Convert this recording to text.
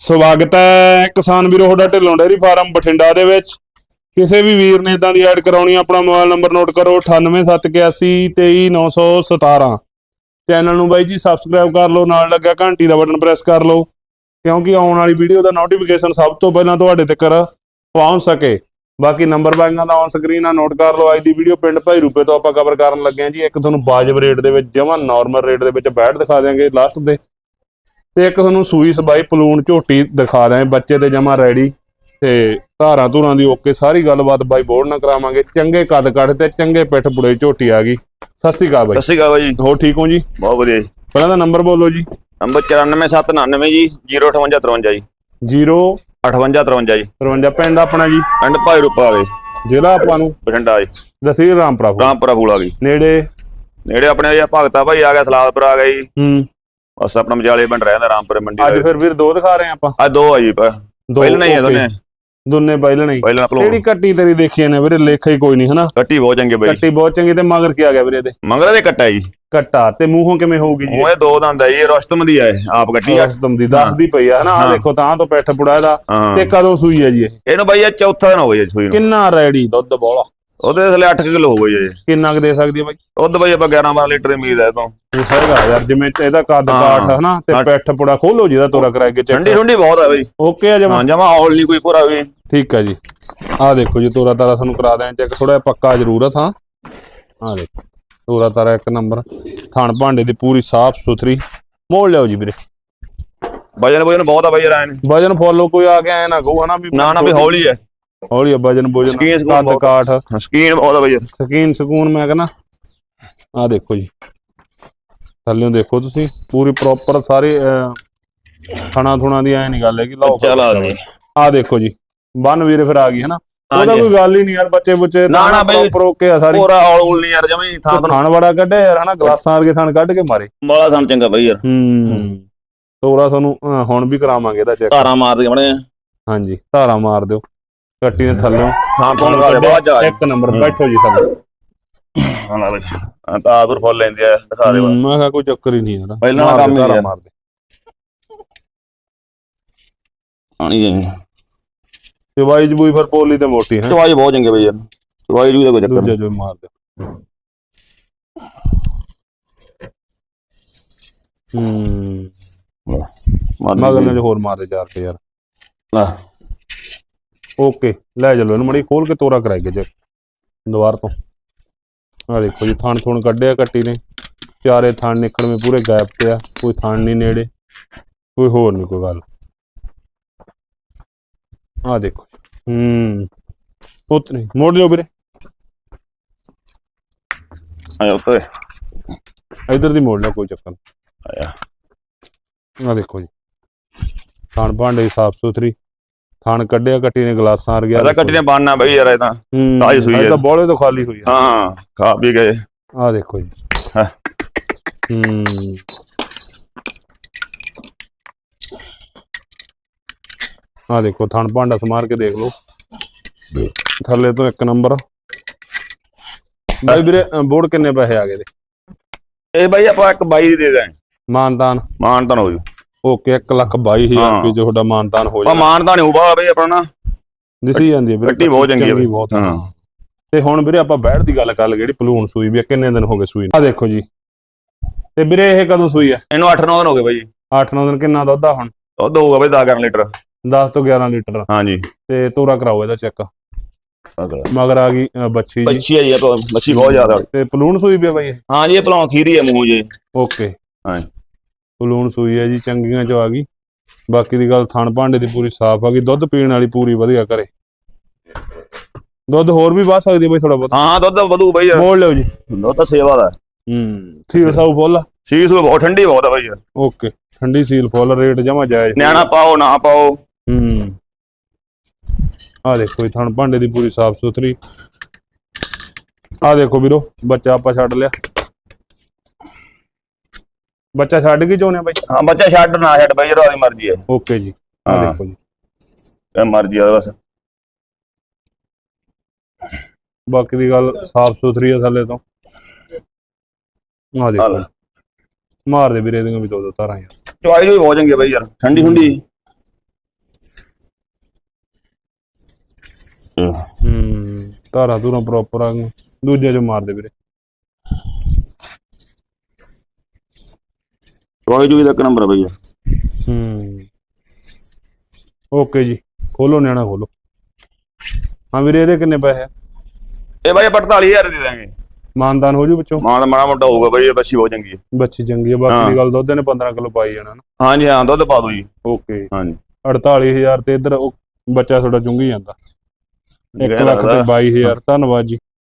ਸਵਾਗਤ ਹੈ ਕਿਸਾਨ ਵੀਰੋ ਤੁਹਾਡਾ ਢਿੱਲੋਂ ਡੇਅਰੀ ਫਾਰਮ ਬਠਿੰਡਾ ਦੇ ਵਿੱਚ। ਕਿਸੇ ਵੀ ਵੀਰ ਨੇ ਇਦਾਂ ਦੀ ਐਡ ਕਰਾਉਣੀ ਆਪਣਾ ਮੋਬਾਈਲ ਨੰਬਰ ਨੋਟ ਕਰੋ 9871823917 ਚੈਨਲ ਨੂੰ ਬਾਈ ਜੀ ਸਬਸਕ੍ਰਾਈਬ ਕਰ ਲਓ, ਨਾਲ ਲੱਗਾ ਘੰਟੀ ਦਾ ਬਟਨ ਪ੍ਰੈਸ ਕਰ ਲਓ, ਕਿਉਂਕਿ ਆਉਣ ਵਾਲੀ ਵੀਡੀਓ ਦਾ ਨੋਟੀਫਿਕੇਸ਼ਨ ਸਭ ਤੋਂ ਪਹਿਲਾਂ ਤੁਹਾਡੇ ਤੱਕ ਪਹੁੰਚ ਸਕੇ। ਬਾਕੀ ਨੰਬਰ ਬਾਈਆਂ ਦਾ ਔਨ ਸਕਰੀਨ ਆ ਨੋਟ ਕਰ ਲਓ, ਅੱਜ ਦੀ ਵੀਡੀਓ ਪਿੰਡ ਭਾਈ ਰੂਪੇ ਤੋਂ ਆਪਾਂ ਕਵਰ ਕਰਨ ਲੱਗੇ ਹਾਂ ਜੀ। ਇੱਕ ਤੁਹਾਨੂੰ ਵਾਜਬ ਰੇਟ ਦੇ ਵਿੱਚ, ਜਮਾਂ ਨਾਰਮਲ ਰੇਟ ਦੇ ਵਿੱਚ ਬੈਠ ਦਿਖਾ ਦਿਆਂਗੇ ਲਾਸਟ ਦੇ। ਤੇ ਇੱਕ ਤੁਹਾਨੂੰ ਸੂਈ ਸਬਾਈ ਪਲੂਣ ਝੋਟੀ ਦਿਖਾ ਰਹੇ ਹਾਂ, ਬੱਚੇ ਤੇ ਜਮਾ ਰੈਡੀ। ਤੇ ਧਾਰਾਂ ਧੂਰਾਂ ਦੀ ਓਕੇ ਸਾਰੀ ਗੱਲਬਾਤ ਬਾਈ ਬੋਰਡ ਨਾਲ ਕਰਾਵਾਂਗੇ। ਚੰਗੇ ਕੱਦ ਕੱਢ ਤੇ ਚੰਗੇ ਪਿੱਠ ਪੁੜੇ ਝੋਟੀ ਆ ਗਈ। ਸਤਿ ਸ਼੍ਰੀ ਅਕਾਲ ਬਾਈ। ਸਤਿ ਸ਼੍ਰੀ ਅਕਾਲ ਜੀ। ਹੋਰ ਠੀਕ ਹੋ ਜੀ? ਬਹੁਤ ਵਧੀਆ ਜੀ। ਪਹਿਲਾਂ ਦਾ ਨੰਬਰ ਬੋਲੋ ਜੀ। ਨੰਬਰ 94799 ਜੀ 05853 ਜੀ। 0 5853 ਜੀ। 53 ਪਿੰਡ ਆਪਣਾ ਜੀ? ਪਿੰਡ ਭਾਈ ਰੂਪਾ ਗਏ ਜ਼ਿਲ੍ਹਾ ਆਪਾਂ ਨੂੰ? ਬਠਿੰਡਾ ਜੀ। ਦਸੀਰ ਰਾਮਪੁਰਾ। ਰਾਮਪੁਰਾ ਫੂਲ ਆ ਗਈ। ਨੇੜੇ? ਨੇੜੇ ਆਪਣੇ ਜੀ ਭਗਤਾ ਭਾਈ ਆ ਗਿਆ ਸਲਾਦਪੁਰ ਆ ਗਈ ਹੂੰ। ਬਸ ਆਪਣਾ ਮਜਾਲੇ ਪਿੰਡ ਰਹਿੰਦਾ ਰਾਮਪੁਰੇ ਮੰਡੀ ਅੱਜ ਫਿਰ ਵੀਰ ਦੋ ਦਿਖਾ ਰਹੇ ਹਾਂ ਆਪਾਂ। ਆ ਦੋ ਆ ਜੀ ਪ- ਦੋ ਪਹਿਲਾਂ ਹੀ ਆ ਦੋਨੇ। ਦੋਨੇ ਪਹਿਲਾਂ ਹੀ। ਕਿਹੜੀ ਕੱਟੀ ਤੇਰੀ ਦੇਖੀ ਨੇ ਵੀਰੇ? ਲੇਖਾ ਹੀ ਕੋਈ ਨਹੀਂ ਹਨਾ? ਕੱਟੀ ਬਹੁਤ ਚੰਗੇ ਬਈ। ਕੱਟੀ ਬਹੁਤ ਚੰਗੀ ਤੇ ਮਗਰ ਕੀ ਆ ਗਿਆ ਵੀਰੇ ਦੇ ਮੰਗਰਾ ਦੇ ਕੱਟਾ ਜੀ। ਕੱਟਾ। ਤੇ ਮੂੰਹੋਂ ਕਿਵੇਂ ਹੋਊਗੀ ਜੀ? ਉਹ ਇਹ ਦੋ ਦੰਦ ਆ ਜੀ ਰਸਤਮ ਦੀ ਇਹ, ਆਪ ਕੱਟੀ ਆ। ਅਸ਼ਤਮ ਦੀ ਦੱਸਦੀ ਪਈ ਆ ਹਨਾ? ਆ ਹਾਂ। ਦੇਖੋ ਤਾਂ ਤੋਂ ਪੈਠ ਪੁੜਾ ਇਹਦਾ। ਹਾਂ। ਤੇ ਕਦੋਂ ਸੂਈ ਹੈ ਜੀ ਇਹ? ਇਹਨੂੰ ਬਾਈ ਇਹ ਚੌਥਾ ਦਿਨ ਹੋ ਗਿਆ ਸੂਈ ਨੂੰ। ਕਿੰਨਾ ਰੈਡੀ ਦੁੱਧ ਬੋਲਾ। ਉਹਦੇ ਥਲੇ 8 ਕਿਲੋ ਹੋ ਗਈ ਜੀ ਕਿੰਨਾ ਕੁ ਦੇ ਸਕਦੀ ਹੈ ਬਾਈ? ਦੁੱਧ ਬਾਈ ਆਪਾਂ 11 12 ਲੀਟਰ ਦੀ ਉਮੀਦ ਹੈ ਤੋਂ। ਹੈਗਾ ਯਾਰ ਜਿਵੇਂ ਇਹਦਾ ਕੱਦ ਹਾਂ। ਕਾਠ ਹਨਾ ਤੇ ਹਾਂ। ਪੈਠ ਪੁੜਾ ਖੋਲੋ ਜਿਹਦਾ ਤੋਰਾ ਕਰਾਏ ਕੇ ਚੈੱਕ। ਠੰਡੀ ਬਹੁਤ ਆ ਬਈ। ਓਕੇ ਆ ਜਮਾ? ਹਾਂ ਜਮਾ ਹੌਲ ਨਹੀਂ ਕੋਈ ਪੂਰਾ ਵੀ। ਠੀਕ ਹੈ ਜੀ। ਆ ਦੇਖੋ ਜੀ ਤੋਰਾ ਤਾਰਾ ਤੁਹਾਨੂੰ ਕਰਾ ਦਿਆਂ ਚੈੱਕ। ਥੋੜਾ ਪੱਕਾ ਜ਼ਰੂਰਤ ਹਾਂ ਆ ਦੇਖੋ ਤੋਰਾ ਤਾਰਾ ਇੱਕ ਨੰਬਰ। ਥਣ ਭਾਂਡੇ ਦੀ ਪੂਰੀ ਸਾਫ਼ ਸੁਥਰੀ। ਮੋੜ ਲਿਓ ਜੀ ਵੀਰੇ। ਵਜਨ ਵਜਨ ਬਹੁਤ ਆ ਬਈ ਯਾਰ ਐਨ। ਵਜਨ ਫੋਲੋ ਕੋਈ ਆ ਗਿਆ ਐ ਨਾ ਕਹੂ ਹਨਾ ਵੀ ਨਾ ਨਾ ਵੀ ਹੌਲੀ ਹੈ ਹੌਲੀ ਵਜਨ ਬੋਜਨ ਸਕੀਨ ਸਕੂਨ ਕੱਦ ਬਹੁਤ। ਕਾਠ ਸਕੀਨ ਬਹੁਤ ਆ ਬਈ ਸਕੀਨ ਸਕੂਨ ਮੈਂ ਕਹਿੰਦਾ ਆ ਦੇਖੋ ਜੀ। ਥੱਲਿਓਂ ਦੇਖੋ ਤੁਸੀਂ ਪੂਰੀ ਪ੍ਰੋਪਰ ਸਾਰੇ ਥਣਾ ਥੁਣਾ ਦੀ ਐ ਨਹੀਂ ਗੱਲ ਹੈ ਕਿ ਲਓ ਚੱਲ ਆ ਦੇਖੋ ਜੀ ਬਨ ਵੀਰੇ ਫਿਰ ਆ ਗਈ ਹਨਾ? ਉਹਦਾ ਹਾਂਜੀ। ਕੋਈ ਗੱਲ ਹੀ ਨਹੀਂ ਯਾਰ ਬੱਚੇ ਬੁੱਚੇ ਨਾ, ਨਾ ਬਈ। ਓਕੇ ਆ ਸਾਰੀ। ਪੂਰਾ ਹੌਲ ਹੌਲ ਨਹੀਂ ਯਾਰ ਜਮੀ ਥਾਂ ਤੋਂ ਥਣ ਬੜਾ ਕੱਢਿਆ ਯਾਰ ਹਨਾ? ਗਲਾਸਾਂ ਵਰਗੇ ਥਣ ਕੱਢ ਕੇ ਮਾਰੇ। ਬਾਲਾ ਥਾਂ ਚੰਗਾ ਬਈ ਯਾਰ। ਹੂੰ। ਤੋਰਾ ਤੁਹਾਨੂੰ ਅਹ, ਹੁਣ ਵੀ ਕਰਾਵਾਂਗੇ ਇਹਦਾ ਚੈੱਕ ਧਾਰਾਂ ਮਾਰ ਦੇ ਬਣੇ ਹਾਂਜੀ ਧਾਰਾ ਮਾਰ ਦਿਓ। ਕੱਟੀ ਦੇ ਥੱਲਿਓਂ ਥਾਂ ਤੋਂ ਵਾਲੇ ਬਾਅਦ ਜਾ ਇੱਕ ਨੰਬਰ ਬੈਠੋ ਜੀ ਥੱਲੇ ਹਾਂ ਨਾ ਬਈ ਹਾਂ ਤਾਂ ਆਦਰ ਫੁੱਲ ਲੈਂਦੇ ਆ ਦਿਖਾ ਦੇ। ਮੈਂ ਕਿਹਾ ਕੋਈ ਚੱਕਰ ਹੀ ਨਹੀਂ ਯਾਰ। ਪਹਿਲਾਂ ਕੰਮ ਹੀ। ਮਾਰ ਦੇ ਆਣੀ ਜੀ ਤੇ ਵਾਈ ਜਬੂਈ ਫਿਰ ਪੋਲੀ ਤੇ ਮੋਟੀ ਹੈ। ਚਵਾਈ ਬਹੁਤ ਚੰਗੇ ਬਈ ਯਾਰ। ਚਵਾਈ ਜੂ ਦਾ ਕੋਈ ਚੱਕਰ ਨਹੀਂ। ਜੋ ਮਾਰ ਦੇ। ਹੂੰ। ਮਾਰ ਮਗਰ ਨੇ ਜੋ ਹੋਰ ਮਾਰ ਦੇ ਚਾਰ ਤੇ ਯਾਰ। ਲੈ। ਓਕੇ ਲੈ ਚਲੋ ਇਹਨੂੰ ਮੜੀ ਖੋਲ ਕੇ ਤੋਰਾ ਕਰਾਈਏ ਜੇ ਦੁਬਾਰ ਤੋਂ। ਆ ਦੇਖੋ ਜੀ ਥਣ ਥੁਣ ਕੱਢਿਆ ਕੱਟੀ ਨੇ। ਚਾਰੇ ਥਣ ਨਿਕਲਵੇਂ ਪੂਰੇ ਗੈਪ ਤੇ ਆ ਕੋਈ ਥਣ ਨਹੀਂ ਨੇੜੇ ਕੋਈ ਹੋਰ ਨਹੀਂ ਕੋਈ ਗੱਲ। ਆ ਦੇਖੋ ਹੂੰ ਉਤਨੇ ਮੋੜ ਲਿਓ ਵੀਰੇ। ਆਇਆ ਉੱਤੇ। ਇਧਰ ਦੀ ਮੋੜ ਲਿਓ ਕੋਈ ਚੱਕਰ ਆਇਆ। ਆ ਦੇਖੋ ਜੀ ਥਣ ਭਾਂਡੇ ਸਾਫ਼ ਸੁਥਰੀ। ਥਣ ਕੱਢਿਆ ਕੱਟੀ ਨੇ ਗਲਾਸਾਂ ਆ ਗਿਆ ਇਹਦਾ ਕੱਟੀ ਨੇ ਬਾਨਣਾ ਬਈ ਯਾਰ ਇਹ ਤਾਂ ਹੂੰ ਤਾਜ਼ੀ ਸੂਈ ਹੈ। ਤਾਂ ਬੋਲੇ ਤੋਂ ਖਾਲੀ ਹੋਈ ਆ। ਹਾਂ ਖਾ ਵੀ ਗਏ। ਆ ਦੇਖੋ ਜੀ। ਹਾਂ। ਹੂੰ। ਆ ਦੇਖੋ ਥਣ ਭਾਂਡਾ ਸਮਾਰ ਕੇ ਦੇਖ ਲਓ। ਥੱਲੇ ਤੋਂ ਇੱਕ ਨੰਬਰ। ਬਾਈ ਵੀਰੇ ਬੋਰਡ ਕਿੰਨੇ ਪੈਸੇ ਆ ਗਏ ਦੇ ਇਹ ਬਈ ਆਪਾਂ ਇੱਕ ਬਾਈ ਦੀ ਦੇ ਦਾਂ ਮਾਨਤਾਨ ਮਾਨ ਤਾਂ ਹੋ ਜੂ। ਓਕੇ 1 ਲੱਖ 22000 ਹਾਂ। ਰੁਪਏ ਜੋ ਤੁਹਾਡਾ ਮਾਨਤਾਨ ਹੋ ਆ ਜਾਣਾ। ਮਾਨ ਤਾਂ ਨਹੀਂ ਉਬਾ ਬਈ ਆਪਣਾ ਦਿਸੀ ਜਾਂਦੀ ਹੈ ਵੀਰੇ ਬਹੁਤ ਚੰਗੀ ਹੈ। ਬਹੁਤ ਹਾਂ। ਤੇ ਹੁਣ ਵੀਰੇ ਆਪਾਂ ਬੈਠ ਦੀ ਗੱਲ ਕਰ ਲਈ ਜਿਹੜੀ ਪਲੂਣ ਸੂਈ ਵੀ ਆ, ਕਿੰਨੇ ਦਿਨ ਹੋ ਗਏ ਸੂਈ ਆ ਦੇਖੋ ਜੀ। ਤੇ ਵੀਰੇ ਇਹ ਕਦੋਂ ਸੂਈ ਆ? ਇਹਨੂੰ 8-9 ਦਿਨ ਹੋ ਗਏ ਬਈ। 8-9 ਦਿਨ ਕਿੰਨਾ ਦੁੱਧ ਆ ਹੁਣ? ਦੁੱਧ ਹੋਊਗਾ ਬਈ 10 ਲੀਟਰ। 10 ਤੋਂ 11 ਲੀਟਰ। ਹਾਂਜੀ। ਤੇ ਤੋਰਾ ਕਰਾਓ ਇਹਦਾ ਚੈੱਕ। ਅਗਲਾ। ਮਗਰ ਆ ਗਈ ਬੱਚੀ ਜੀ। ਬੱਚੀ ਹੈ ਜੀ ਬੱਚੀ ਬਹੁਤ ਜ਼ਿਆਦਾ। ਤੇ ਪਲੂਣ ਸੂਈ ਵੀ ਆ ਬਾਈ ਇਹ? ਹਾਂ ਜੀ ਇਹ ਭਲੌਂ ਖੀਰੀ ਹੈ ਮੂੰਹ ਜੇ। ਓਕੇ। ਹਾਂ। ਪਲੂਣ ਸੂਈ ਹੈ ਜੀ ਚੰਗੀਆਂ ਚ ਆ ਗਈ। ਬਾਕੀ ਦੀ ਗੱਲ ਥਣ ਭਾਂਡੇ ਦੀ ਪੂਰੀ ਸਾਫ਼ ਆ ਗਈ। ਦੁੱਧ ਪੀਣ ਵਾਲੀ ਪੂਰੀ ਵਧੀਆ ਕਰੇ। ਦੁੱਧ ਹੋਰ ਵੀ ਵਾਹ ਸਕਦੀ ਬਾਈ ਥੋੜਾ ਬਹੁਤ। ਹਾਂ ਦੁੱਧ ਵਧੂ ਬਈ। ਮੋੜ ਲਿਓ ਜੀ। ਦੁੱਧ ਤਾਂ ਸੇਵਾ ਦਾ। ਹੂੰ ਸੀਲ ਸਾਊ ਫੁੱਲ। ਸ਼ੀਸ਼ ਬਹੁਤ ਠੰਡੀ ਬਹੁਤ ਆ ਬਈ। ਓਕੇ ਠੰਡੀ ਸੀਲ ਫੁੱਲ ਰੇਟ ਜਮਾ ਜਾਇਜ਼। ਨਿਆਣਾ ਪਾਓ ਨਾ ਪਾਓ। ਹੂੰ। ਆ ਦੇਖੋ ਇਹ ਥਣ ਭਾਂਡੇ ਦੀ ਪੂਰੀ ਸਾਫ਼ ਸੁਥਰੀ। ਆ ਦੇਖੋ ਵੀਰੋ ਬੱਚਾ ਆਪਾਂ ਛੱਡ ਲਿਆ। ਬੱਚਾ ਛੱਡ ਕੇ ਚੋਨੇ ਬਾਈ? ਹਾਂ ਬੱਚਾ ਛੱਡ ਨਾ ਛੱਡ ਬਾਈ ਜਦੋਂ ਆਦੀ ਮਰਜ਼ੀ ਹੈ ਓਕੇ ਜੀ। ਆ ਦੇਖੋ ਜੀ। ਇਹ ਮਰਜ਼ੀ ਆ ਬਸ। ਬਾਕੀ ਦੀ ਗੱਲ ਸਾਫ਼ ਸੁਥਰੀ ਆ ਥੱਲੇ ਤੋਂ। ਆ ਦੇਖੋ ਮਾਰ ਦੇ ਵੀਰੇ ਦੀਆਂ ਵੀ ਦੋ ਦੋ ਤਾਰਾਂ ਯਾਰ। ਚੁਆਈ ਜੋ ਹੋ ਜਾਂਗੇ ਬਾਈ ਯਾਰ ਠੰਡੀ ਹੁੰਦੀ। ਹੂੰ ਤਾਰਾਂ ਤੂਰਾਂ ਪ੍ਰੋਪਰ ਆ ਦੂਜੇ ਚ ਮਾਰ ਦੇ ਵੀਰੇ। ਕੋਈ ਜੂਗੀ ਦਾ ਇੱਕ ਨੰਬਰ ਆ ਬਈ ਹੂੰ। ਓਕੇ ਜੀ ਖੋਲੋ ਨਿਆਣਾ ਖੋਲੋ। ਹਾਂ ਵੀਰੇ ਇਹਦੇ ਕਿੰਨੇ ਪੈਸੇ ਆ? ਇਹ ਬਾਈ 45000 ਦੇ ਦਾਂਗੇ। ਮਾਨਦਾਨ ਹੋ ਜੂ ਵਿੱਚੋਂ? ਮਾਂ ਦਾ ਮਾੜਾ ਮੋਟਾ ਹੋਊਗਾ ਬਾਈ ਇਹ ਬੱਚੀ ਬਹੁਤ ਚੰਗੀ ਹੈ। ਬੱਚੀ ਚੰਗੀ ਆ ਬਾਕੀ ਹਾਂ। ਦੀ ਗੱਲ ਦੁੱਧ ਨੇ 15 ਕਿਲੋ ਪਾਈ ਜਾਣਾ ਨਾ। ਹਾਂਜੀ ਹਾਂ ਦੁੱਧ ਪਾ ਦਿਓ ਜੀ। ਓਕੇ। ਹਾਂਜੀ। 48000 ਤੇ ਇੱਧਰ ਉਹ ਬੱਚਾ ਤੁਹਾਡਾ ਚੁੰਗੀ ਜਾਂਦਾ। 1 ਇਹ ਲੱਖ ਤੇ ਲੱਗਦਾ। 22000 ਧੰਨਵਾਦ ਜੀ।